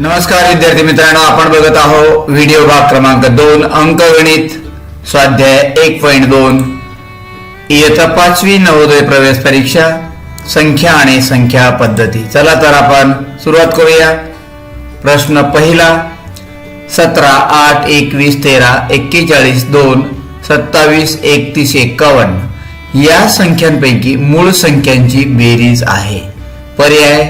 नमस्कार विद्यार्थी मित्रांनो आपण बघत आहोत व्हिडिओ भाग क्रमांक दोन अंकगणित स्वाध्याय एक पॉईंट दोन. इयत्ता पाचवी नवोदय प्रवेश परीक्षा संख्या आणि संख्या पद्धती. चला तर आपण सुरुवात करूया. प्रश्न पहिला सतरा आठ एकवीस तेरा एक्केचाळीस दोन सत्तावीस एकतीस एक्कावन्न. या संख्यांपैकी मूळ संख्यांची बेरीज आहे. पर्याय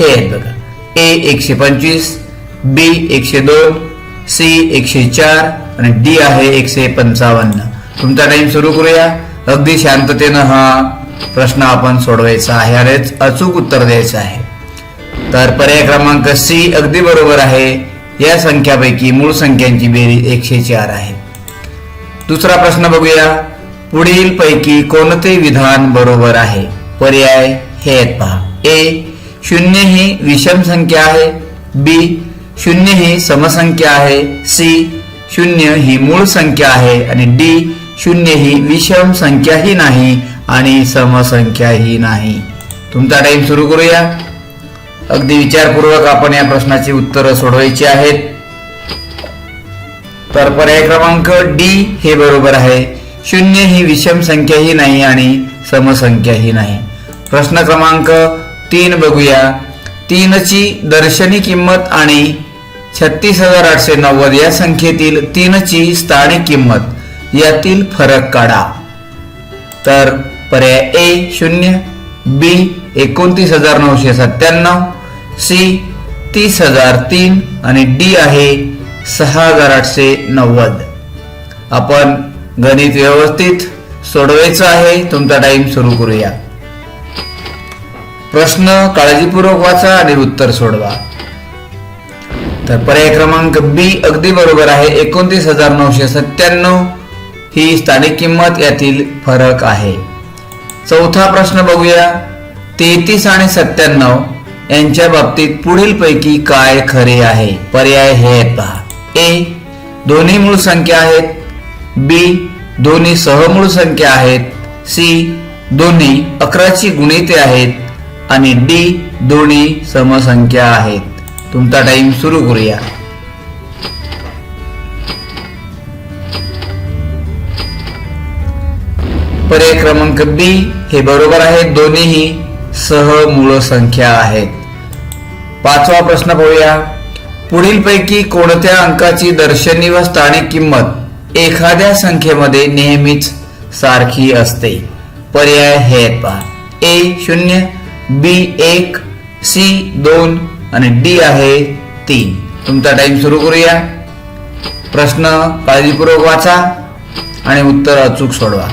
हे आहेत बघा. ए एकशे पंचवीस बी एकशे दोन सी एकशे चार आणि डी आहे एकशे पंचावन्न. तुमचा टाइम सुरू करूया. अगदी शांततेनं हा प्रश्न आपण सोडवायचा आहे आणि अचूक उत्तर द्यायचं आहे. तर पर्याय क्रमांक सी अगदी बरोबर आहे. या संख्यापैकी मूळ संख्यांची बेरीज एकशे चार आहे. दुसरा प्रश्न बघूया. पुढील पैकी कोणते विधान बरोबर आहे? पर्याय हे आहेत पहा. ए शून्य ही विषम संख्या आहे. बी शून्य ही समसंख्या आहे. सी शून्य ही मूळ संख्या आहे. आणि डी शून्य ही विषम संख्याही नाही आणि समसंख्याही नाही. तुमचा टाइम सुरू करूया. अगदी विचारपूर्वक आपण या प्रश्नाची उत्तरं सोडवायची आहेत. तर पर्याय क्रमांक डी हे बरोबर आहे. शून्य ही विषम संख्याही नाही आणि समसंख्याही नाही. प्रश्न क्रमांक तीन बघूया. तीनची दर्शनी किंमत आणि छत्तीस हजार आठशे नव्वद या संख्येतील तीनची स्थानिक किंमत यातील फरक काढा. तर पर्याय ए शून्य बी एकोणतीस हजार नऊशे सत्त्याण्णव सी तीस हजार तीन आणि डी आहे सहा हजार आठशे नव्वद. आपण गणित व्यवस्थित सोडवायचं आहे तुमचा टाईम सुरू करूया. प्रश्न काळजीपूर्वक वाचा आणि उत्तर सोडवा. तर पर्याय क्रमांक बी अगदी बरोबर आहे. एकोणतीस हजार नऊशे सत्त्याण्णव ही स्थानिक किंमत यातील फरक आहे. चौथा प्रश्न बघूया. तेहतीस आणि सत्त्याण्णव यांच्या बाबतीत पुढील पैकी काय खरे आहे? पर्याय हे आहेत पहा. ए दोन्ही मूळ संख्या आहेत. बी दोन्ही सहमूळ संख्या आहेत. सी दोन्ही अकराची गुणिते आहेत. आणि डी दोन्ही समसंख्या आहेत. तुमचा टाइम सुरू करूया. पर्याय क्रमांक बी हे बरोबर आहे दोन्हीही सहमूळ संख्या आहेत. पाचवा प्रश्न पाहूया. पुढीलपैकी कोणत्या अंकाची दर्शनी व स्थानिक किंमत एखाद्या संख्येमध्ये नेहमीच सारखी असते? पर्याय हे पहा. ए शून्य बी एक सी दोन आणि डी आहे तीन. तुमचा टाइम सुरू करूया. प्रश्न काळजीपूर्वक वाचा आणि उत्तर अचूक सोडवा.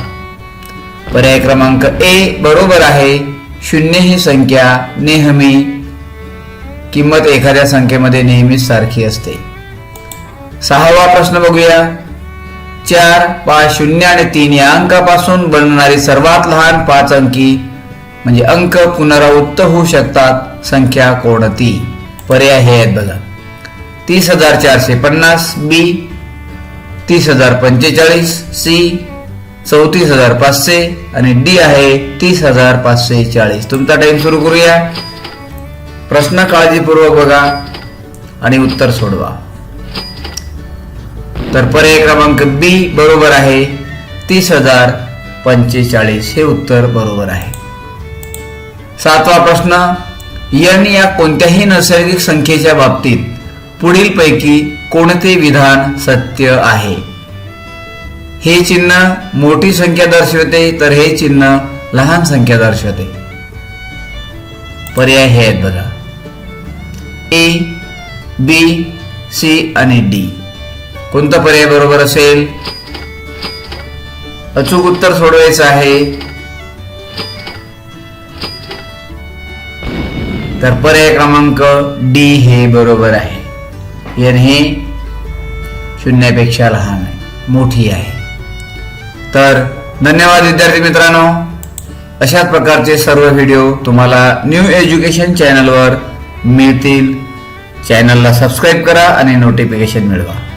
पर्याय क्रमांक ए बरोबर आहे. शून्य ही संख्या नेहमी किंमत एखाद्या संख्येमध्ये नेहमीच सारखी असते. सहावा प्रश्न बघूया. चार पाच शून्य आणि तीन या अंकापासून बनणारी सर्वात लहान पाच अंकी म्हणजे अंक पुनरावृत्त होऊ शकतात संख्या कोणती? पर्याय हे आहेत बघा. तीस हजार चारशे पन्नास बी तीस हजार पंचेचाळीस सी चौतीस हजार पाचशे आणि डी आहे तीस हजार पाचशे चाळीस. तुमचा टाइम सुरू करूया. प्रश्न काळजीपूर्वक बघा आणि उत्तर सोडवा. तर पर्याय क्रमांक बी बरोबर आहे तीस हजार पंचेचाळीस. हे उत्तर बरोबर आहे. सातवा प्रश्न यन या कोणत्याही नैसर्गिक संख्येच्या बाबतीत पुढील पैकी कोणते विधान सत्य आहे? हे चिन्ह मोठी संख्या दर्शवते तर हे चिन्ह लहान संख्या दर्शवते. पर्याय हे आहेत बघा. ए बी सी आणि डी. कोणता पर्याय बरोबर असेल? अचूक उत्तर सोडवायचं आहे. तर पर्याय क्रमांक डी हे बरोबर आहे. एन हे शून्यापेक्षा लहान आहे. मोठी आहे. तर धन्यवाद विद्यार्थी मित्रांनो. अशाच प्रकारचे सर्व व्हिडिओ तुम्हाला न्यू एज्युकेशन चॅनलवर मिळतील. चॅनलला सबस्क्राईब करा आणि नोटिफिकेशन मिळवा.